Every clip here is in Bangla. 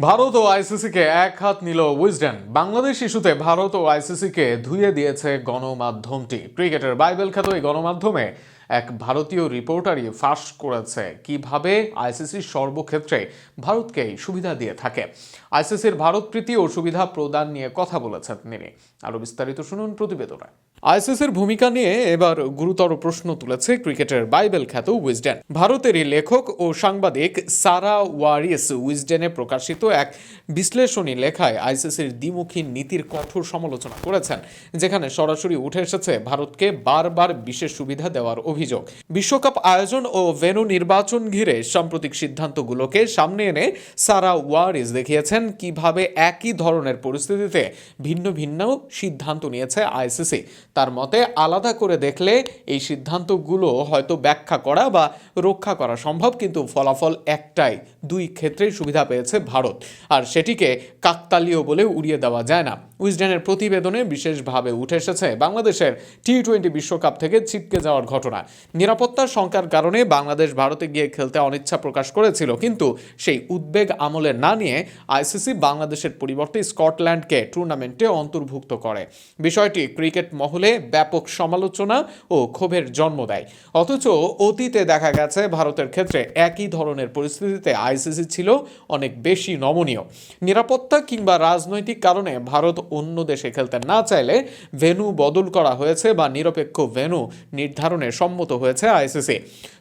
ভারত ও আইসিসিকে এক হাত নিল উইজডেন। বাংলাদেশ ইস্যুতে ভারত ও আইসিসিকে ধুয়ে দিয়েছে গণমাধ্যমটি। ক্রিকেটের বাইবেল খ্যাত এই গণমাধ্যমে এক ভারতীয় রিপোর্টারই ফাঁস করেছে। কীভাবে? আইসিসি সর্বক্ষেত্রে ভারতকেই সুবিধা দিয়ে থাকে। আইসিসির ভারত প্রীতি ও সুবিধা প্রদান নিয়ে কথা বলেছেন তিনি। আরও বিস্তারিত শুনুন প্রতিবেদনে। আইসিসির ভূমিকা নিয়ে এবার গুরুতর প্রশ্ন তুলেছে ক্রিকেটের বাইবেল খ্যাত উইজডেন। ভারতেরই লেখক ও সাংবাদিক সারা ওয়ারিস উইজডেনে প্রকাশিত এক বিশ্লেষণী লেখায় আইসিসির দ্বিমুখী নীতির কঠোর সমালোচনা করেছেন, যেখানে সরাসরি উঠে এসেছে ভারতকে বারবার বিশেষ সুবিধা দেওয়ার অভিযোগ। বিশ্বকাপ আয়োজন ও ভেনু নির্বাচন ঘিরে সাম্প্রতিক সিদ্ধান্তগুলোকে সামনে এনে সারা ওয়ারিস দেখিয়েছেন কীভাবে একই ধরনের পরিস্থিতিতে ভিন্ন ভিন্ন সিদ্ধান্ত নিয়েছে আইসিসি। তার মতে আলাদা করে দেখলে এই সিদ্ধান্তগুলো হয়তো ব্যাখ্যা করা বা রক্ষা করা সম্ভব, কিন্তু ফলাফল একটাই, দুই ক্ষেত্রেই সুবিধা পেয়েছে ভারত। আর সেটিকে কাকতালীয় বলে উড়িয়ে দেওয়া যায় না। উইজডেনের প্রতিবেদনে বিশেষভাবে উঠে এসেছে বাংলাদেশের টি টোয়েন্টি বিশ্বকাপ থেকে ছিটকে যাওয়ার ঘটনা। নিরাপত্তার শঙ্কার কারণে বাংলাদেশ ভারতে গিয়ে খেলতে অনিচ্ছা প্রকাশ করেছিল, কিন্তু সেই উদ্বেগ আমলে না নিয়ে আইসিসি বাংলাদেশের পরিবর্তে স্কটল্যান্ডকে টুর্নামেন্টে অন্তর্ভুক্ত করে। বিষয়টি ক্রিকেট মহলে ব্যাপক সমালোচনা ও ক্ষোভের জন্ম দেয়। অথচ অতীতে দেখা গেছে ভারতের ক্ষেত্রে একই ধরনের পরিস্থিতিতে আইসিসি ছিল অনেক বেশি নমনীয়। নিরাপত্তা কিংবা রাজনৈতিক কারণে ভারত অন্য দেশে খেলতে না চাইলে ভেনু বদল করা হয়েছে বা নিরপেক্ষ ভেনু নির্ধারণে সম্মত হয়েছে আইসিসি।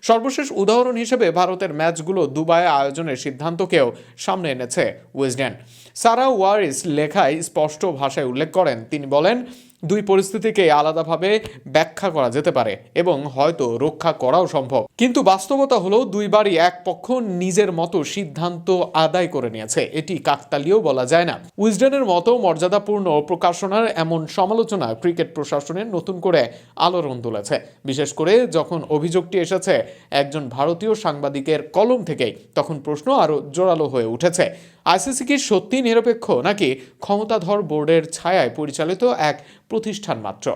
সর্বশেষ উদাহরণ হিসেবে ভারতের ম্যাচগুলো দুবাই আয়োজনের সিদ্ধান্তকেও সামনে এনেছে উইজডেন সারা ওয়ারিস লেখায় স্পষ্ট ভাষায় উল্লেখ করেন। তিনি বলেন দুই পরিস্থিতিকে আলাদাভাবে ব্যাখ্যা করা যেতে পারে এবং হয়তো রক্ষা করাও সম্ভব। কিন্তু বাস্তবতা হলো দুইবারই এক পক্ষ নিজের মতো সিদ্ধান্ত আদায় করে নিয়েছে। এটি কাকতালীয় বলা যায় না। উইজডেনের মতো মর্যাদাপূর্ণ প্রকাশনার এমন সমালোচনা ক্রিকেট প্রশাসনের নতুন করে আলোড়ন তুলেছে। বিশেষ করে যখন অভিযোগটি এসেছে একজন ভারতীয় সাংবাদিকের কলম থেকেই, তখন প্রশ্ন আরও জোরালো হয়ে উঠেছে। আইসিসি কি সত্যি নিরপেক্ষ নাকি ক্ষমতাধর বোর্ডের ছায়ায় পরিচালিত এক প্রতিষ্ঠান মাত্র।